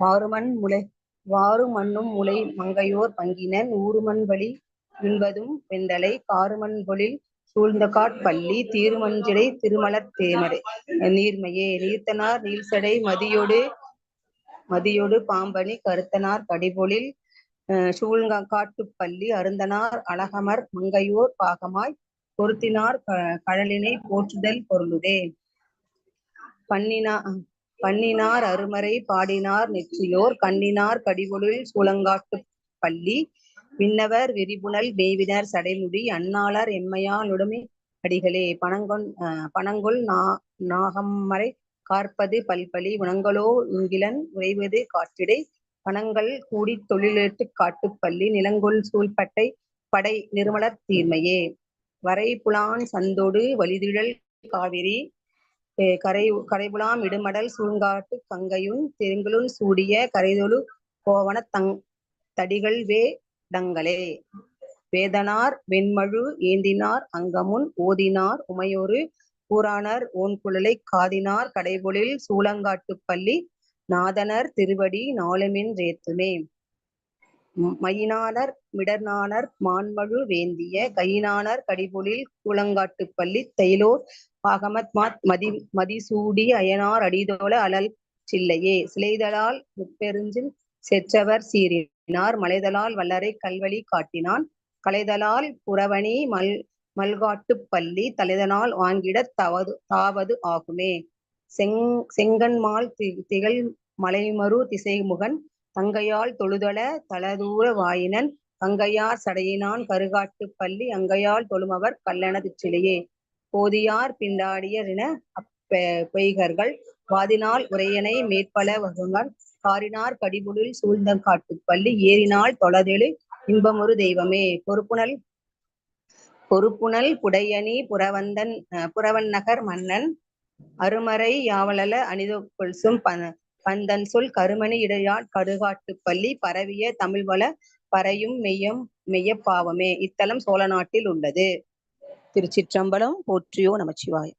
வாருமண் முளை வாரு மண்ணும் முளை மங்கையோர் பங்கினன் ஊருமண் வழி என்பதும் வெண்டலை காருமண் பொழில் சூழ்ந்த காட்பள்ளி தீருமஞ்சிடை திருமலர் தேமரை நீர்மையே நீர்த்தனார் நீல்சடை மதியோடு மதியோடு பாம்பணி கருத்தனார் கடிபொழில் சூழ்க பள்ளி அருந்தனார் அழகமர் மங்கையோர் பாகமாய் பொருத்தினார் கழலினை போற்றுதல் பொருளுதே பண்ணினா பண்ணினார் அருமறை பாடினார் நெற்றியோர் கண்ணினார் கடிபொழில் சூழங்காட்டு பள்ளி விண்ணவர் விரிபுணல் மேவினர் சடைமுடி அன்னாளர் எம்மையால் உடுமை அடிகளே. பணங்கொன் பனங்கொள் நா நாகம்மறை காற்பது பல்பலி உணங்களோ இங்கிலன் உறைவது காற்றிடை பணங்கள் கூடி தொழிலேட்டு காட்டுப்பள்ளி நிலங்கொள் சூழ்பட்டை படை நிர்மலர் தீர்மையே வரை புலான் சந்தோடு வலிதிழல் காவிரி கரை கரைபுலாம் இடுமடல் சூழ்காட்டு கங்கையுன் தெருங்களுன் சூடிய கரைதொழு கோவன தங் தடிகள் வே டங்களே. வேதனார் வெண்மழு ஏந்தினார் அங்கமுன் ஓதினார் உமையொரு கூறானர் ஓன்குழலை காதினார் கடைபொழில் சூளங்காட்டுப் பள்ளி நாதனர் திருவடி நாளுமின் ரேத்துமே. மையினானர் மிடர்நானர் மான்மழு வேந்திய கையினானர் கடிபொழில் கூழங்காட்டுப் பள்ளி தைலோர் பாகமத் மாத் மதி மதிசூடி அயனார் அடிதோல அலல் சில்லையே. சிலைதலால் முப்பெருஞ்சில் செற்றவர் சீறினார் மலைதலால் வல்லரை கல்வழி காட்டினான் கலைதலால் புறவணி மல் மல்காட்டுப்பள்ளி தலைதனால் வாங்கிடத் தாவது தாவது ஆகுமே. செங் செங்கன்மால் தி திகழ் மலைமரு திசைமுகன் தங்கையால் தொழுதல தளதூர வாயினன் கங்கையார் சடையினான் கருகாட்டுப் பள்ளி அங்கையால் தொழுமவர் கல்லணது சிலையே போதியார் பிண்டாடியரின அப்ப பொய்கர்கள் வாதினால் உரையனை மேற்பல வகுங்கள் காரினார் கடிபுலில் சூழ்ந்த காட்டு பள்ளி ஏறினால் தொழதெழு இன்பமொரு தெய்வமே. பொறுப்புணல் பொறுப்புணல் புடையணி புறவந்தன் புறவன்னகர் மன்னன் அருமறை யாவலல அணிதொல்சும் பந்தன் சொல் கருமணி இடையாட் கருகாட்டுப் பள்ளி பரவிய தமிழ்வள பறையும் மெய்யம் மெய்யப்பாவமே இத்தலம் சோழ நாட்டில் உள்ளது. திருச்சிற்றம்பலம் போற்றியோ நமச்சிவாயம்.